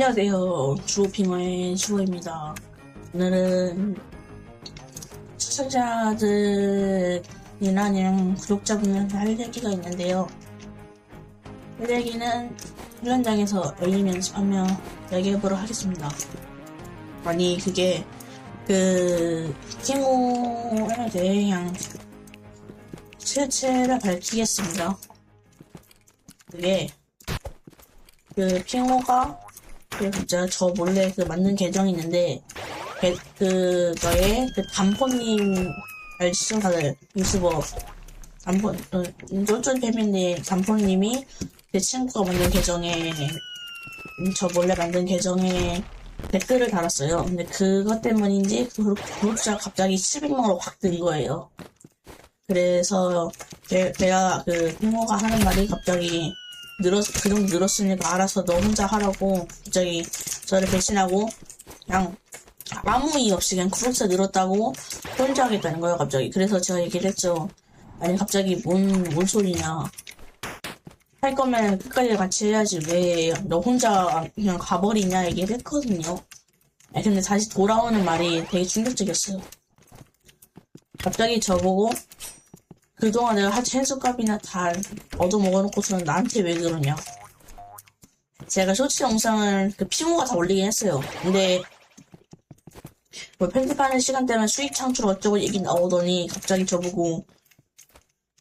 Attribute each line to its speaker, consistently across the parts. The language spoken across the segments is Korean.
Speaker 1: 안녕하세요. 주호핑어의 주호입니다. 오늘은 시청자들이나 아니면 구독자분들한테 할 얘기가 있는데요. 할 얘기는 훈련장에서 열리 연습하며 얘기해보도록 하겠습니다. 아니, 그게, 그, 대해 그냥 실체를 밝히겠습니다. 그게, 그, 핑호가 그 진짜 저 몰래 그 만든 계정이 있는데 그, 그거에 그 단포님 알시죠 다들 유튜버 단포 어, 쫄쫄 패밀리 단포님이 제 친구가 만든 계정에 음, 저 몰래 만든 계정에 댓글을 달았어요. 근데 그것 때문인지 그 구독자가 갑자기 700명으로 확뜬 거예요. 그래서 제, 제가 그 핑호가 하는 말이 갑자기 늘었, 그 정도 늘었으니까 알아서 너 혼자 하라고 갑자기 저를 배신하고 그냥 아무 이유 없이 그냥 구독자 늘었다고 혼자 하겠다는 거예요, 갑자기. 그래서 제가 얘기를 했죠. 아니, 갑자기 뭔, 뭔 소리냐. 할 거면 끝까지 같이 해야지. 왜 너 혼자 그냥 가버리냐 얘기를 했거든요. 아니, 근데 다시 돌아오는 말이 되게 충격적이었어요. 갑자기 저보고 그동안 내가 하체 해수값이나 다 얻어먹어놓고서는 나한테 왜 그러냐. 제가 쇼츠 영상을 그 피모가 다 올리긴 했어요. 근데 뭐 편집하는 시간 때문에 수익 창출 어쩌고 얘기 나오더니 갑자기 저보고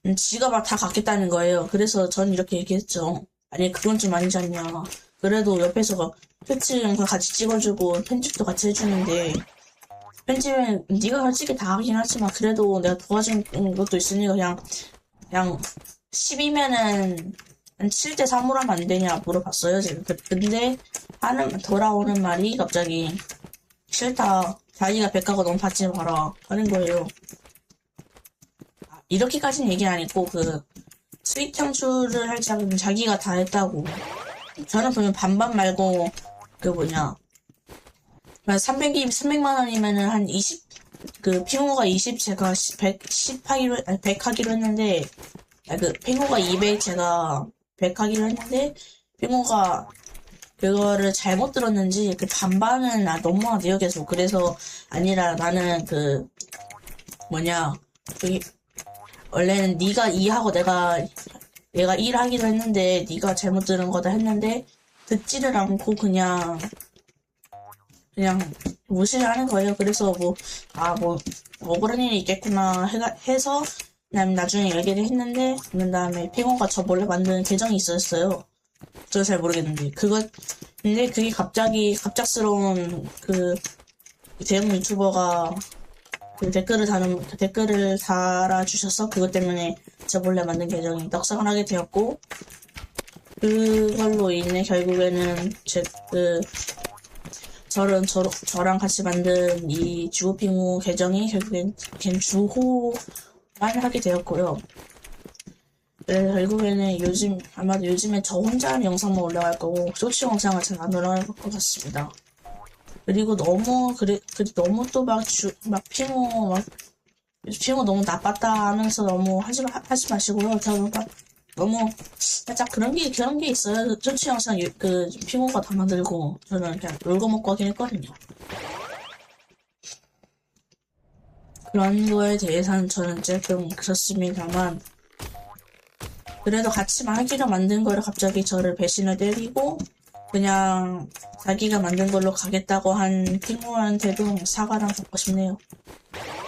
Speaker 1: 음, 지가 막 다 갖겠다는 거예요. 그래서 전 이렇게 얘기했죠. 아니 그건 좀 아니지 않냐. 그래도 옆에서 쇼츠 영상 같이 찍어주고 편집도 같이 해주는데 편집은 네가 솔직히 다 하긴 하지만 그래도 내가 도와준 것도 있으니까 그냥 그냥 10이면은 한 7대 3으로 하면 안 되냐 물어봤어요 제가. 그- 근데 하는 돌아오는 말이 갑자기 싫다. 자기가 백하고 너무 받지 마라. 하는 거예요. 아, 이렇게까지는 얘기 안 했고 그 수익 창출을 할 자격은 자기가 다 했다고. 저는 보면 반반 말고 그 뭐냐 300이 300만 원이면은 한 20, 그 핑호가 20, 제가 100, 10 하기로, 아니 100 하기로 했는데, 아, 그 핑호가 200, 제가 100 하기로 했는데, 핑호가 그거를 잘못 들었는지 그 반반은 아, 넘어가네요 계속. 그래서 아니라 나는 그 뭐냐 그 원래는 네가 2하고 내가 내가 1 하기로 했는데 네가 잘못 들은 거다 했는데 듣지를 않고 그냥 그냥 무시를 하는 거예요. 그래서 뭐, 아, 뭐, 억울한 일이 있겠구나 해가, 해서, 그냥 나중에 얘기를 했는데, 그런 다음에 핑호가 저 몰래 만든 계정이 있었어요. 저 잘 모르겠는데. 그거, 근데 그게 갑자기, 갑작스러운 그, 대형 유튜버가 그 댓글을 다는, 그 댓글을 달아주셔서 그것 때문에 저 몰래 만든 계정이 떡상을 하게 되었고, 그걸로 인해 결국에는 제, 그, 저는 저, 저랑 같이 만든 이 주호핑호 계정이 결국엔 걘 주호만 하게 되었고요. 그래서 결국에는 요즘 아마도 요즘에 저 혼자 하는 영상만 올라갈 거고 쇼츠 영상은 잘 안 올라갈 것 같습니다. 그리고 너무 그래 그 너무 또 막주막 핑호 막 핑호 너무 나빴다 하면서 너무 하지 마 하지 마시고요. 저는 막 너무 살짝 그런 게 그런 게 있어요. 쇼츠 영상 유- 그 피모가 다 만들고 저는 그냥 놀고 먹고 하긴 했거든요. 그런 거에 대해서는 저는 조금 그렇습니다만 그래도 같이 하기로 만든 거를 갑자기 저를 배신을 때리고 그냥 자기가 만든 걸로 가겠다고 한 피모한테도 사과를 받고 싶네요.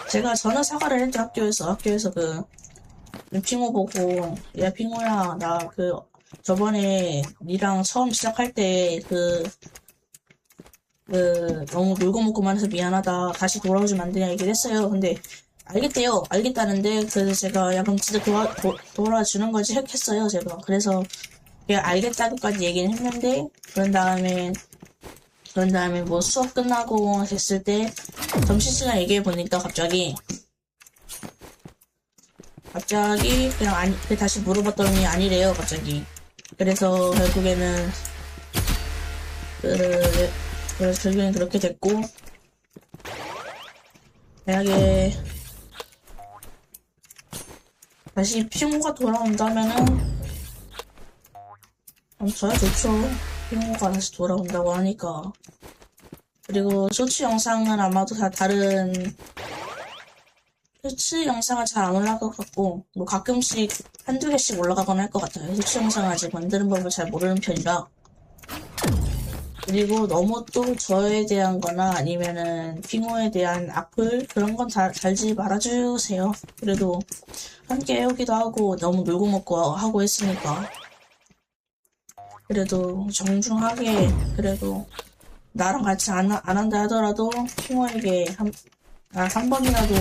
Speaker 1: 제가 저는 사과를 했죠 학교에서 학교에서 그 핑호 보고 야 핑호야 나 그 저번에 니랑 처음 시작할 때그 그 너무 놀고 먹고만 해서 미안하다. 다시 돌아오지면 안 되냐 얘기를 했어요. 근데 알겠대요. 알겠다는데 그래서 제가 야 그럼 진짜 도와, 도, 돌아주는 거지 했어요 제가. 그래서 그냥 알겠다고까지 얘기는 했는데 그런 다음에 그런 다음에 뭐 수업 끝나고 됐을 때 점심시간 얘기해 보니까 갑자기 갑자기 그냥 아니 그 다시 물어봤더니 아니래요 갑자기 그래서 결국에는 그 그래서 결국엔 그렇게 됐고 만약에 다시 피모가 돌아온다면은 음, 저야 좋죠 핑호가 다시 돌아온다고 하니까. 그리고 쇼츠 영상은 아마도 다 다른 쇼츠 영상은 잘 안 올라갈 것 같고, 뭐 가끔씩 한두 개씩 올라가거나 할 것 같아요. 쇼츠 영상 아직 만드는 법을 잘 모르는 편이라. 그리고 너무 또 저에 대한 거나 아니면은 핑호에 대한 악플 그런 건 다 달지 말아주세요. 그래도 함께 해오기도 하고 너무 놀고 먹고 하고 했으니까. 그래도 정중하게 그래도 나랑 같이 안, 안 한다 하더라도 핑호에게 한, 아, 한 번이라도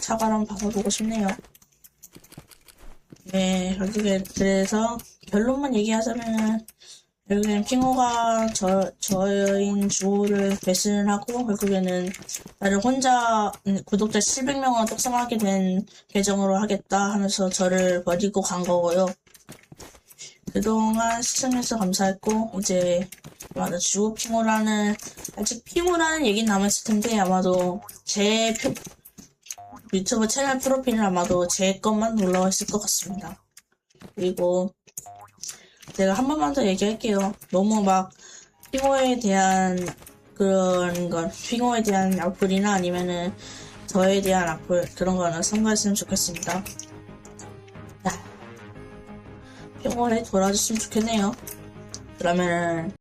Speaker 1: 사과를 한번 받아보고 싶네요. 네, 결국에 그래서 결론만 얘기하자면은 결국엔 핑호가 저, 저인 주호를 배신을 하고, 결국에는 나를 혼자 음, 구독자 700명을 떡상하게 된 계정으로 하겠다 하면서 저를 버리고 간 거고요. 그동안 시청해주셔서 감사했고, 이제, 아마도 주호 핑호라는, 아직 핑호라는 얘기는 남아있을 텐데, 아마도 제 표, 유튜브 채널 프로필은 아마도 제 것만 올라와 있을 것 같습니다. 그리고, 제가 한 번만 더 얘기할게요. 너무 막 핑호에 대한 그런 건 핑호에 대한 악플이나 아니면은 저에 대한 악플 그런 거는 삼가했으면 좋겠습니다. 자, 핑호에 돌아줬으면 좋겠네요. 그러면은